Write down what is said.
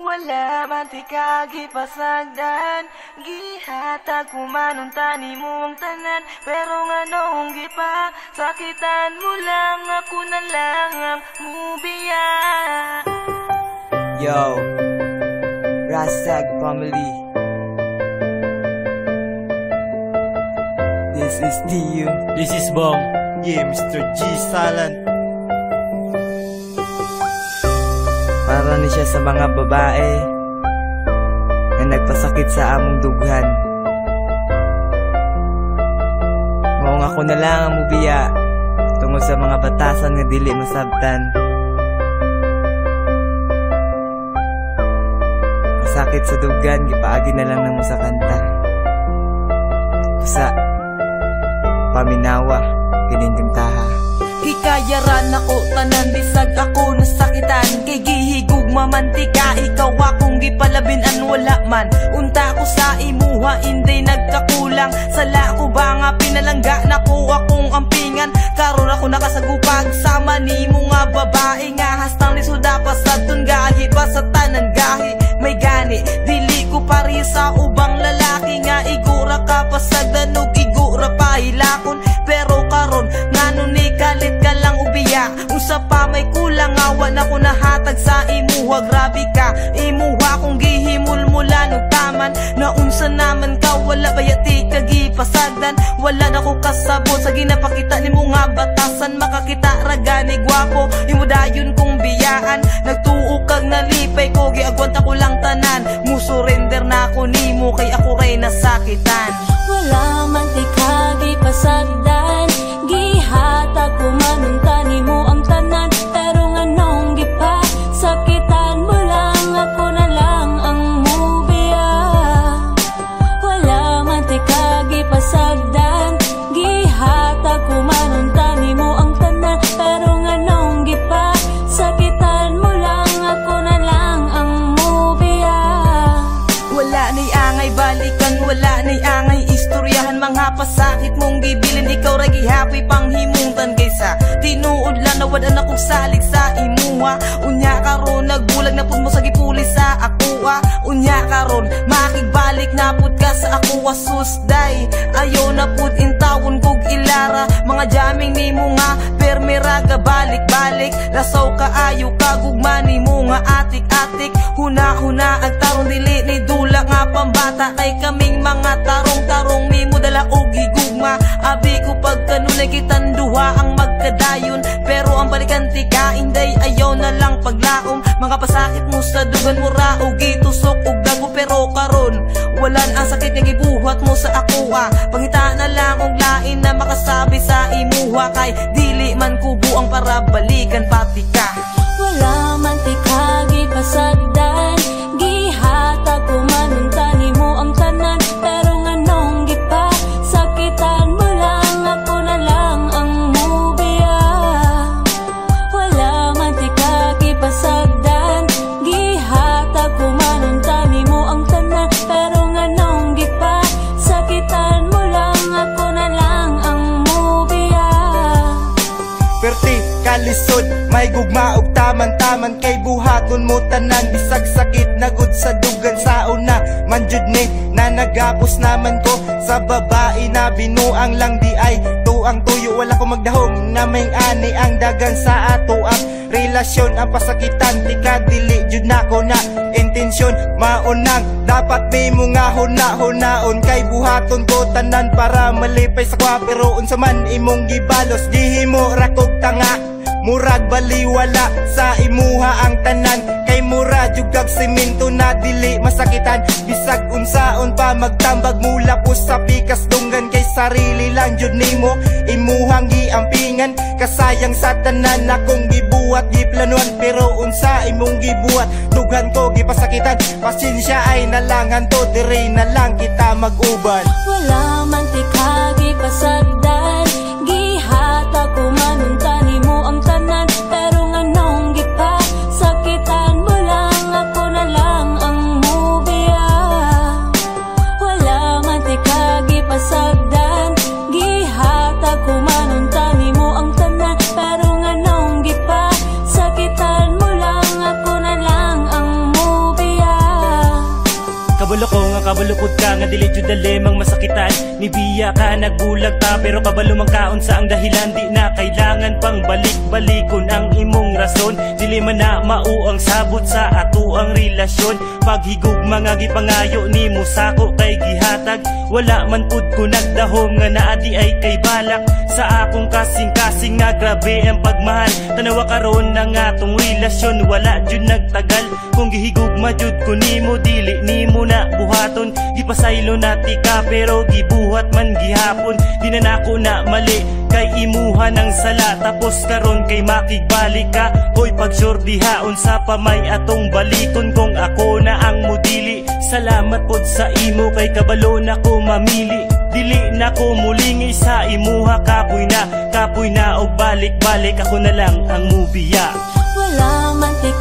Wala man ti kagipasagdan Gihatag kumanon tani mo ang tanan Pero nga noong gipa Sakitan mo lang ako na lang ang mubiya Yo, Rastag family. This is Tiu. This is Bong. Yeah, Mr. G Silent. Para ni siya sa mga babae na nagpasakit sa among dughan. Mao nga ako na lang ang mubiya tungod sa mga batasan nga dili masabtan. Masakit sa dughan, gipaagi na lang namo sa kanta. Sa paminawa, kantaha. Hikayaran ako tanan bisag ako gihigug mamantika ikaw akong gipalabinan wala man. Unta ko sa imuha hindi nagkakulang. Sala ko ba nga pinalangga na ko akong ampingan. Karon ako nakasagupag sama ni mo nga babae Nga. Hastang ni suda pa sa gahi pa sa tanan gahi. May gani dili ko pari sa ubang lalaki Nga. Igura ka pa sa danog igura pa hilakon ko kasabot sa ginapakita ni mo nga batasan. Makakita ragani gwapo imo dayon kong biyaan. Nagtuo kag nalipay ko giagwanta ko lang tanan. Mo surrender na ako nimo kay ako ray nasakitan. Wala man pasakit mong gibilin, ikaw ra gihapoy panghimuntan kaysa Tinuod lang na wadan akong salig sa imuha. Unya karon nagbulag na pud mo sa gipuli sa akuha. Unya karon makigbalik na pud ka sa akuha. Susday Ayaw na pud intawon kog ilara. Mga jamming ni mo nga permiraga balik-balik Lasaw ka ayo ka gugma ni mo nga atik-atik. Huna-huna ang tarong dili ni dula nga pambata. Kay kaming mga tarong-tarong mi mo dala og higugma Abi ko pagkanunay kitang duha ang magkadayon. Pero ang balikan tika inday ayaw na lang paglaom Mga pasakit mo sa dugan mo ra og gitusok og dago pero karon Walan ang sakit nga gibuhat mo sa akuha Pangita na lang og lain na makasabi sa imuha. Kay para balikan pati kalisod, may gugma og taman-taman kay buhaton mo tanan. Bisag sakit nagud sa dugan sa una. Manjud ni na nagapos naman ko. Sa babae na binuang lang di ay tuang tuyo. Wala ko magdahom na may ani ang dagan sa ato. Ang relasyon ang pasakitan di ka dili jud nako na intensyon. Maunang dapat may mga huna-hunaon. Kay buhaton ko tanan para malipay sa kwa. Pero unsa man imong gibalos gihimo ra kog tanga Murag baliwala sa imuha ang tanan. Kay mura jugag semento na dili masakitan. Bisag unsaon pa magtambag mula po sa pikas dunggan Kay sarili lang jud nimo imuhang giampingan. Kasayang sa tanan akong gibuhat giplanuan. Pero unsa imong gibuhat dughan ko gipasakitan. Pasensya ay nalangan to dire na lang kita mag-uban. Wala man ti kagipasagdan dili jud dalemang masakitan Ni biya ka nagbulag ta pero kabalo man kaon sa ang dahilan. Di na kailangan pang balik-balikon ang imong rason. Dili man na mao ang sabot sa ato ang relasyon. Paghigog mga gipangayo ni mo sako kay gihatag. Wala man pud ko nagdahom nga naa di ay kay balak. Sa akong kasing-kasing nga grabe ang pagmahal. Tanawa karon ng atong relasyon wala jud nagtagal. Kung gihigugma jud ko nimo dili nimo na buhaton. Gipasaylo na tika pero gibuhat man gihapon Di na mali. Kay imuha ng sala Tapos karon kay makigbalik ka. Hoy pag sure dihaon sa pamay atong baliton. Kung ako na ang mudili Salamat pod sa imo. Kay kabalo na ko mamili Dili na ko mulingi. Sa imuha kapoy na Kapoy na og balik-balik. Ako na lang ang mubiya. Wala man kay